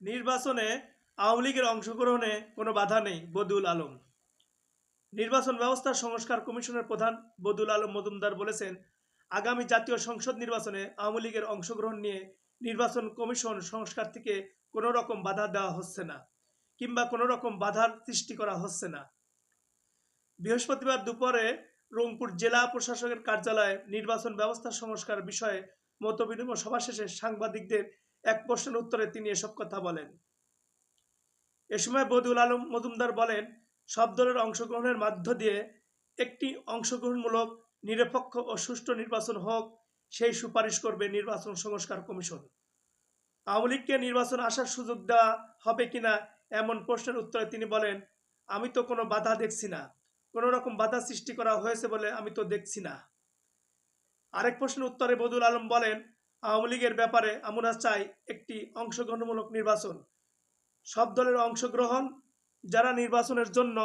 নির্বাচনে আওয়ামী লীগের অংশগ্রহণে কোনো বাধা নেই, বদুল আলম। নির্বাচন ব্যবস্থা সংস্কার কমিশনের প্রধান বদুল আলম মজুমদার বলেছেন, আগামী জাতীয় সংসদ নির্বাচনে আওয়ামী লীগের অংশগ্রহণ নিয়ে নির্বাচন কমিশন সংস্কার থেকে কোনো রকম বাধা দেওয়া হচ্ছে না কিংবা কোনো রকম বাধার সৃষ্টি করা হচ্ছে না। বৃহস্পতিবার দুপুরে রংপুর জেলা প্রশাসকের কার্যালয়ে নির্বাচন ব্যবস্থা সংস্কার বিষয়ে মতবিনিময় সভা শেষে সাংবাদিকদের এক প্রশ্নের উত্তরে তিনি এসব কথা বলেন। এ সময় বদিউল আলম মজুমদার বলেন, সব দলের অংশগ্রহণের মধ্য দিয়ে একটি অংশগ্রহণমূলক, নিরপেক্ষ ও সুষ্ঠু নির্বাচন হোক, সেই সুপারিশ করবে নির্বাচন সংস্কার কমিশন। আওয়ামী লীগকে নির্বাচন আসার সুযোগ দেওয়া হবে কিনা এমন প্রশ্নের উত্তরে তিনি বলেন, আমি তো কোনো বাধা দেখছি না। কোনো রকম বাধা সৃষ্টি করা হয়েছে বলে আমি তো দেখছি না। আরেক প্রশ্নের উত্তরে বদুল আলম বলেন, আওয়ামী লীগের ব্যাপারে আমরা চাই একটি অংশগ্রহণমূলক নির্বাচন। সব দলের অংশগ্রহণ যারা নির্বাচনের জন্য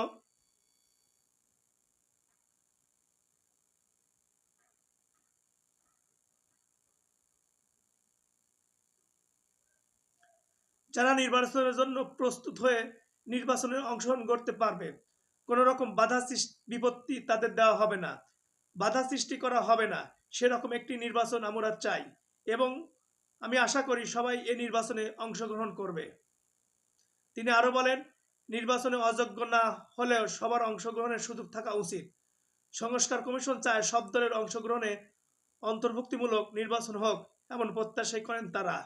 যারা নির্বাচনের জন্য প্রস্তুত হয়ে নির্বাচনে অংশগ্রহণ করতে পারবে কোনো রকম বাধা সৃষ্টি বিপত্তি তাদের দেওয়া হবে না। বাধা সৃষ্টি করা হবে না। সেরকম একটি নির্বাচন আমরা চাই এবং আমি আশা করি সবাই এ নির্বাচনে অংশগ্রহণ করবে। তিনি আরও বলেন, নির্বাচনে অযোগ্য না হলেও সবার অংশগ্রহণের সুযোগ থাকা উচিত। সংস্কার কমিশন চায় সব দলের অংশগ্রহণে অন্তর্ভুক্তিমূলক নির্বাচন হোক, এমন প্রত্যাশাই করেন তারা।